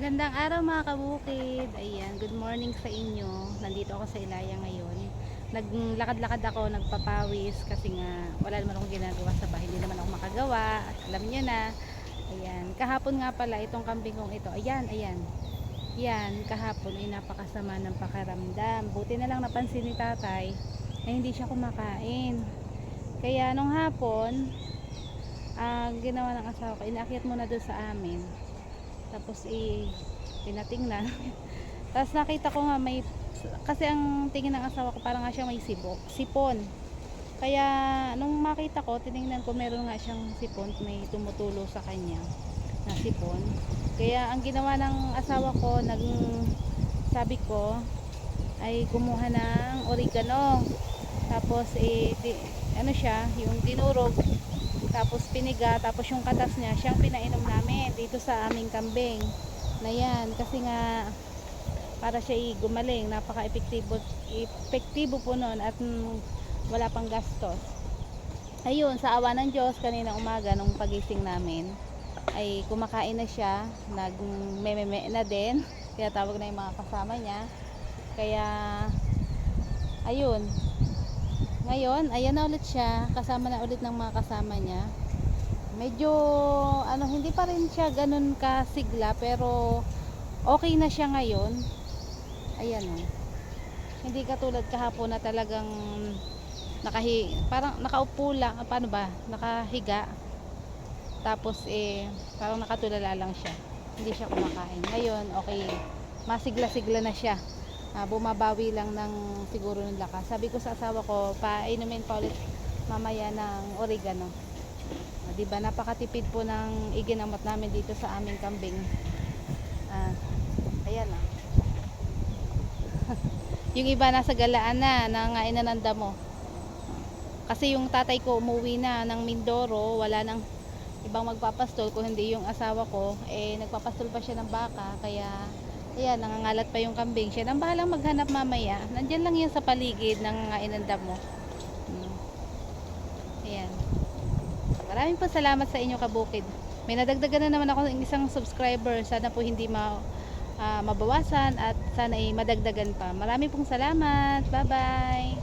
Magandang araw mga kabukid. Ayan, good morning sa inyo. Nandito ako sa Ilaya ngayon. Naglakad-lakad ako, nagpapawis kasi nga wala naman akong ginagawa sa bahay. Hindi naman ako makagawa. Alam nyo na. Ayan, kahapon nga pala itong kambing kong ito. Ayan, ayan. Yan, kahapon ay napakasama ng pakaramdam. Buti na lang napansin ni tatay na hindi siya kumakain. Kaya nung hapon, ang ginawa ng asawa ko, inakyat muna doon sa amin. Tapos i pinatingnan. Tapos nakita ko nga may kasi ang tingin ng asawa ko parang nga siya may sibo, sipon. Kaya nung makita ko, tiningnan ko meron nga siyang sipon, may tumutulo sa kanya na sipon. Kaya ang ginawa ng asawa ko, nag sabi ko ay kumuha ng oregano. Tapos eh di, ano siya, yung dinurog tapos piniga, tapos yung katas niya, siyang pinainom namin dito sa aming kambing. Na yan, kasi nga para siya gumaling, napaka-epektibo epektibo po nun at wala pang gastos. Ayun, sa awa ng Diyos, kanina umaga nung pagising namin, ay kumakain na siya, nagmememe na din, kaya tawag na yung mga kasama niya. Kaya, ayun, ngayon, ayan na ulit siya. Kasama na ulit ng mga kasama niya. Medyo, ano, hindi pa rin siya ganun kasigla. Pero, okay na siya ngayon. Ayan o. Hindi katulad kahapon na talagang nakahi, parang nakaupo lang. ah, Paano ba? Nakahiga. Tapos, eh, parang nakatulala lang siya. Hindi siya kumakain. Ngayon, okay. Masigla-sigla na siya ah, bumabawi lang ng siguro ng lakas. Sabi ko sa asawa ko, painumin pa ulit mamaya ng oregano. Ah, 'Di ba napakatipid po ng iginamot namin dito sa aming kambing. Ah, ayan ah. yung iba nasa galaan na, nangain na ng damo. Kasi yung tatay ko umuwi na ng Mindoro, wala nang ibang magpapastol kung hindi yung asawa ko, eh nagpapastol pa siya ng baka, kaya Ayan, nangangalat pa yung kambing. Siya nang bahalang maghanap mamaya. Nandyan lang yan sa paligid ng inandam mo. Hmm. Ayan. Maraming po salamat sa inyo kabukid. May nadagdagan na naman ako ng isang subscriber. Sana po hindi ma, ah, mabawasan at sana ay madagdagan pa. Maraming pong salamat. Bye-bye.